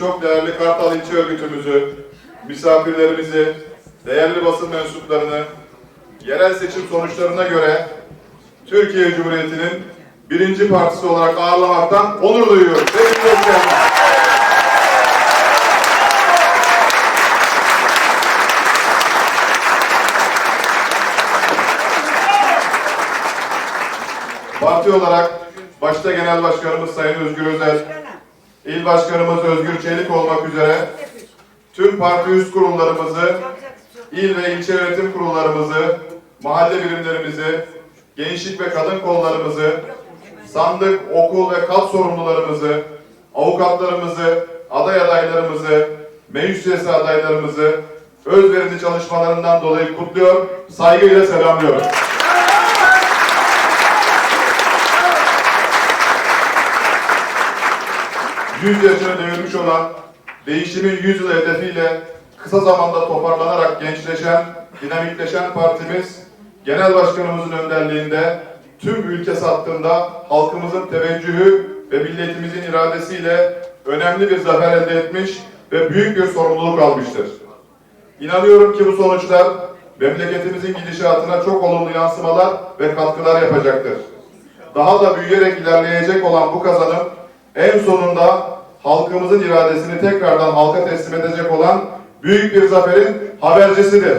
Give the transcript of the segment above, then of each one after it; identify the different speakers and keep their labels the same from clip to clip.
Speaker 1: çok değerli Kartal İlçe Örgütümüzü, misafirlerimizi, değerli basın mensuplarını, yerel seçim sonuçlarına göre Türkiye Cumhuriyeti'nin birinci partisi olarak ağırlamaktan onur duyuyoruz. Hepiniz hoş. Parti olarak başta Genel Başkanımız Sayın Özgür Özel, İl Başkanımız Özgür Çelik olmak üzere tüm parti üst kurullarımızı, il ve ilçe yönetim kurullarımızı, mahalle birimlerimizi, gençlik ve kadın kollarımızı, sandık, okul ve kat sorumlularımızı, avukatlarımızı, aday adaylarımızı, meclis üyesi adaylarımızı özverili çalışmalarından dolayı kutluyor, saygıyla selamlıyorum. Yüz yaşını devirmiş olan değişimin 100 yıl hedefiyle kısa zamanda toparlanarak gençleşen, dinamikleşen partimiz, Genel Başkanımızın önderliğinde tüm ülke hattında halkımızın teveccühü ve milletimizin iradesiyle önemli bir zafer elde etmiş ve büyük bir sorumluluk almıştır. İnanıyorum ki bu sonuçlar memleketimizin gidişatına çok olumlu yansımalar ve katkılar yapacaktır. Daha da büyüyerek ilerleyecek olan bu kazanım en sonunda halkımızın iradesini tekrardan halka teslim edecek olan büyük bir zaferin habercisidir.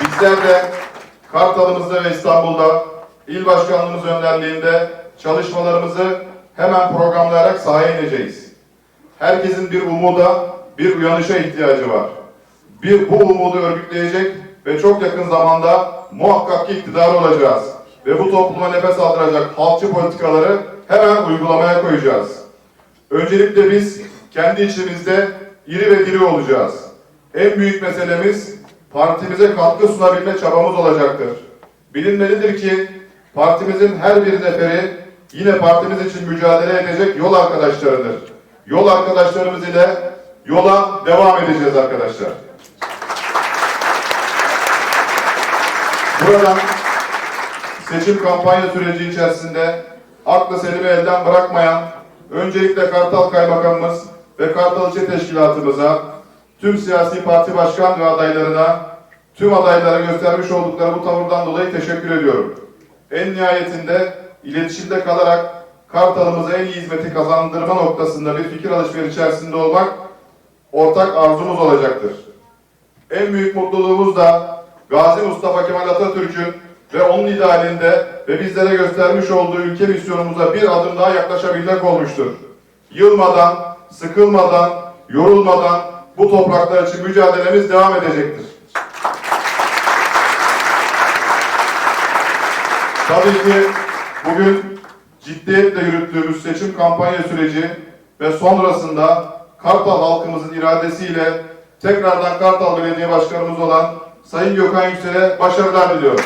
Speaker 1: Bizler de Kartal'ımızda ve İstanbul'da il başkanlığımız önderliğinde çalışmalarımızı hemen programlayarak sahaya ineceğiz. Herkesin bir umuda, bir uyanışa ihtiyacı var. Bir bu umudu örgütleyecek ve çok yakın zamanda muhakkak ki iktidar olacağız. Ve bu topluma nefes aldıracak halkçı politikaları hemen uygulamaya koyacağız. Öncelikle biz kendi içimizde iri ve diri olacağız. En büyük meselemiz partimize katkı sunabilme çabamız olacaktır. Bilinmelidir ki partimizin her bir neferi yine partimiz için mücadele edecek yol arkadaşlarıdır. Yol arkadaşlarımız ile yola devam edeceğiz arkadaşlar. Buradan seçim kampanya süreci içerisinde aklı selimi elden bırakmayan öncelikle Kartal Kaymakamımız ve Kartal İlçe Teşkilatımıza, tüm siyasi parti başkan ve adaylarına, tüm adaylara göstermiş oldukları bu tavırdan dolayı teşekkür ediyorum. En nihayetinde iletişimde kalarak Kartal'ımıza en iyi hizmeti kazandırma noktasında bir fikir alışveriş içerisinde olmak ortak arzumuz olacaktır. En büyük mutluluğumuz da Gazi Mustafa Kemal Atatürk'ün ve onun idealinde ve bizlere göstermiş olduğu ülke misyonumuza bir adım daha yaklaşabilmek olmuştur. Yılmadan, sıkılmadan, yorulmadan bu topraklar için mücadelemiz devam edecektir. Tabii ki bugün ciddiyetle yürüttüğümüz seçim kampanya süreci ve sonrasında Kartal halkımızın iradesiyle tekrardan Kartal Belediye Başkanımız olan Sayın Gökhan Yüksel'e başarılar diliyorum.